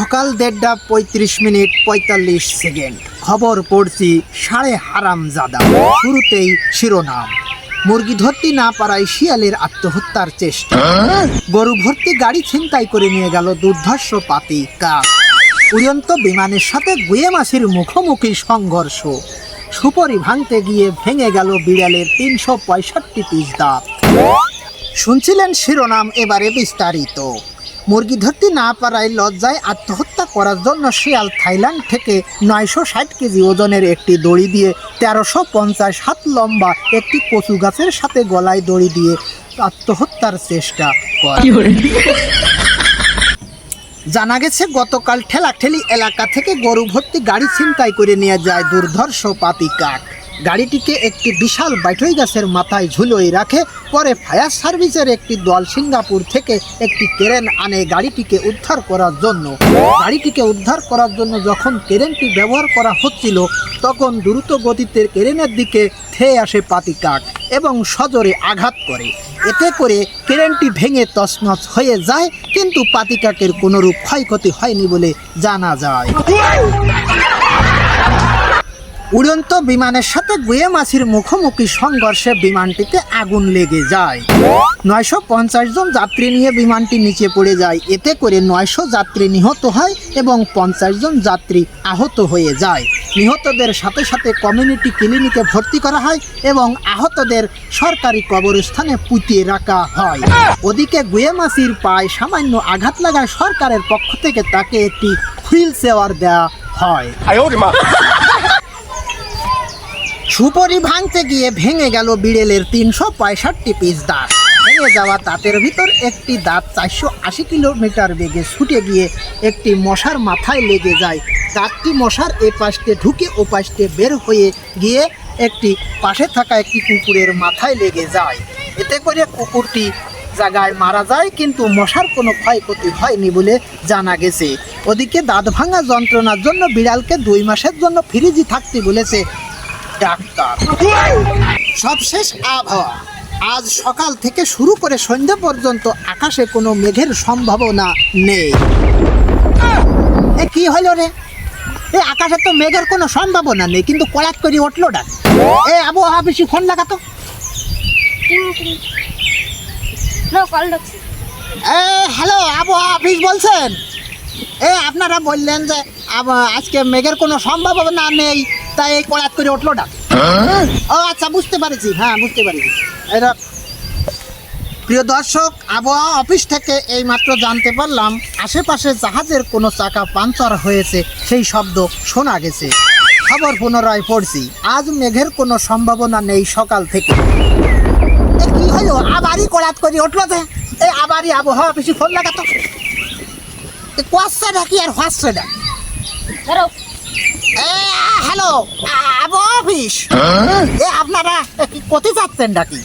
সকাল দেড়টা পঁয়ত্রিশ মিনিট পঁয়তাল্লিশ সেকেন্ড। খবর পড়ছি সাড়ে হারাম জাদা শুরুতেই শিরোনাম। মুরগি ধরতে না পারায় শিয়ালের আত্মহত্যার চেষ্টা। গরু ভর্তি গাড়ি ছিনতাই করে নিয়ে গেল দুর্ধর্ষ পাতি কাক। উড়ন্ত বিমানের সাথে গুয়ে মাসির মুখোমুখি সংঘর্ষ। সুপরি ভাঙতে গিয়ে ভেঙে গেল বিড়ালের তিনশো পঁয়ষট্টি পিস দাঁত। শুনছিলেন শিরোনাম এবারে বিস্তারিত। মুরগি ধরতে না পারায় লজ্জায় আত্মহত্যা করার জন্য শিয়াল থাইল্যান্ড থেকে নয়শো ষাট কেজি ওজনের একটি দড়ি দিয়ে তেরোশো পঞ্চাশ হাত লম্বা একটি কচু গাছের সাথে গলায় দড়ি দিয়ে আত্মহত্যার চেষ্টা করে। জানা গেছে গতকাল ঠেলাঠেলি এলাকা থেকে গরু ভর্তি গাড়ি ছিনতাই করে নিয়ে যায় দুর্ধর্ষ পাতি কাক। গাড়িটিকে একটি বিশাল বাইঠই গাছের মাথায় ঝুলোই রাখে, পরে ফায়ার সার্ভিসের একটি দল সিঙ্গাপুর থেকে একটি ক্রেন আনে গাড়িটিকে উদ্ধার করার জন্য। গাড়িটিকে উদ্ধার করার জন্য যখন ক্রেনটি ব্যবহার করা হচ্ছিল, তখন দ্রুত গতিতে ক্রেনের দিকে থেয়ে আসে পাতি কাক এবং সজোরে আঘাত করে। এতে করে ক্রেনটি ভেঙে তছনছ হয়ে যায়, কিন্তু পাতিকাকের কোনোরূপ ক্ষয়ক্ষতি হয়নি বলে জানা যায়। উড়ন্ত বিমানের সাথে গুয়েমাছির মুখোমুখি সংঘর্ষে বিমানটিতে আগুন লেগে যায়। নয়শো পঞ্চাশ জন যাত্রী নিয়ে বিমানটি নিচে পড়ে যায়। এতে করে নয়শো যাত্রী নিহত হয় এবং পঞ্চাশ জন যাত্রী আহত হয়ে যায়। নিহতদের সাথে সাথে কমিউনিটি ক্লিনিকে ভর্তি করা হয় এবং আহতদের সরকারি কবরস্থানে পুঁতিয়ে রাখা হয়। ওদিকে গুয়েমাসির পায়ে সামান্য আঘাত লাগায় সরকারের পক্ষ থেকে তাকে একটি হুইল চেয়ার দেওয়া হয় সুপরি ভাঙতে গিয়ে ভেঙে গেল বিড়েলের তিনশো পঁয়ষট্টি পিস দাঁত। ভেঙে যাওয়া দাঁতের ভিতর একটি দাঁত চারশো আশি কিলোমিটার বেগে ছুটে গিয়ে একটি মশার মাথায় লেগে যায়। দাঁতটি মশার এ পাশে ঢুকে ও পাশে বের হয়ে গিয়ে একটি পাশে থাকা একটি কুকুরের মাথায় লেগে যায়। এতে করে কুকুরটি জায়গায় মারা যায়, কিন্তু মশার কোনো ক্ষয়ক্ষতি হয়নি বলে জানা গেছে। ওদিকে দাঁত ভাঙা যন্ত্রণার জন্য বিড়ালকে দুই মাসের জন্য ফ্রিজি থাকতে বলেছে ডাক্তার। সবশেষ আবহাওয়া। আজ সকাল থেকে শুরু করে সন্ধ্যা পর্যন্ত আকাশে কোনো মেঘের সম্ভাবনা নেই। এ কি হলো রে? এ আকাশে তো মেঘের কোনো সম্ভাবনা নেই, কিন্তু কলাক করে উঠল ডাক। এ আবহাওয়া বেশি ফোন লাগাতো এ হ্যালো, আবহাওয়া অফিস বলছেন? এ আপনারা বললেন যে আজকে মেঘের কোনো সম্ভাবনা নেই। তাই এই কলাত করে উঠল ডাক। ও আচ্ছা বুঝতে পেরেছি। হ্যাঁ বুঝতে পেরেছি। এটা প্রিয় দর্শক, আবহাওয়া অফিস থেকে এই মাত্র জানতে পারলাম, আশেপাশে জাহাজের কোনো চাকা পাঞ্চার হয়েছে, সেই শব্দ শোনা গেছে। খবর পুনরায় পড়ছি। আজ মেঘের কোনো সম্ভাবনা নেই সকাল থেকে। কি হলো? আবারই কলাত করে উঠল যে? এই আবারই আবহাওয়া অফিসে ফোন লাগাতো। কোয়াশা ডাকি আর ধরো এ হ্যালো আবু অফিস। এ আপনারা কোথায় যাচ্ছেন ডাকি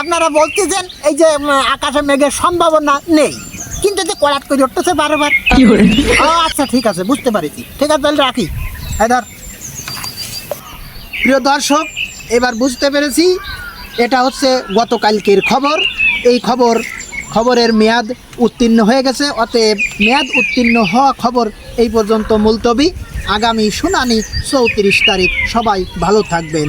আপনারা বলতেছেন এই যে আকাশে মেঘের সম্ভাবনা নেই। কিন্তু যে করাত করে উঠতেছে বারবার। ও আচ্ছা ঠিক আছে বুঝতে পারিছি। ঠিক আছে তাহলে রাখি। এবার প্রিয় দর্শক এবার বুঝতে পেরেছি এটা হচ্ছে গতকালকের খবর। এই খবর খবরের মেয়াদ উত্তীর্ণ হয়ে গেছে। অতএব মেয়াদ উত্তীর্ণ হওয়া খবর এই পর্যন্ত মুলতবি। আগামী শুনানি চৌত্রিশ তারিখ। সবাই ভালো থাকবেন।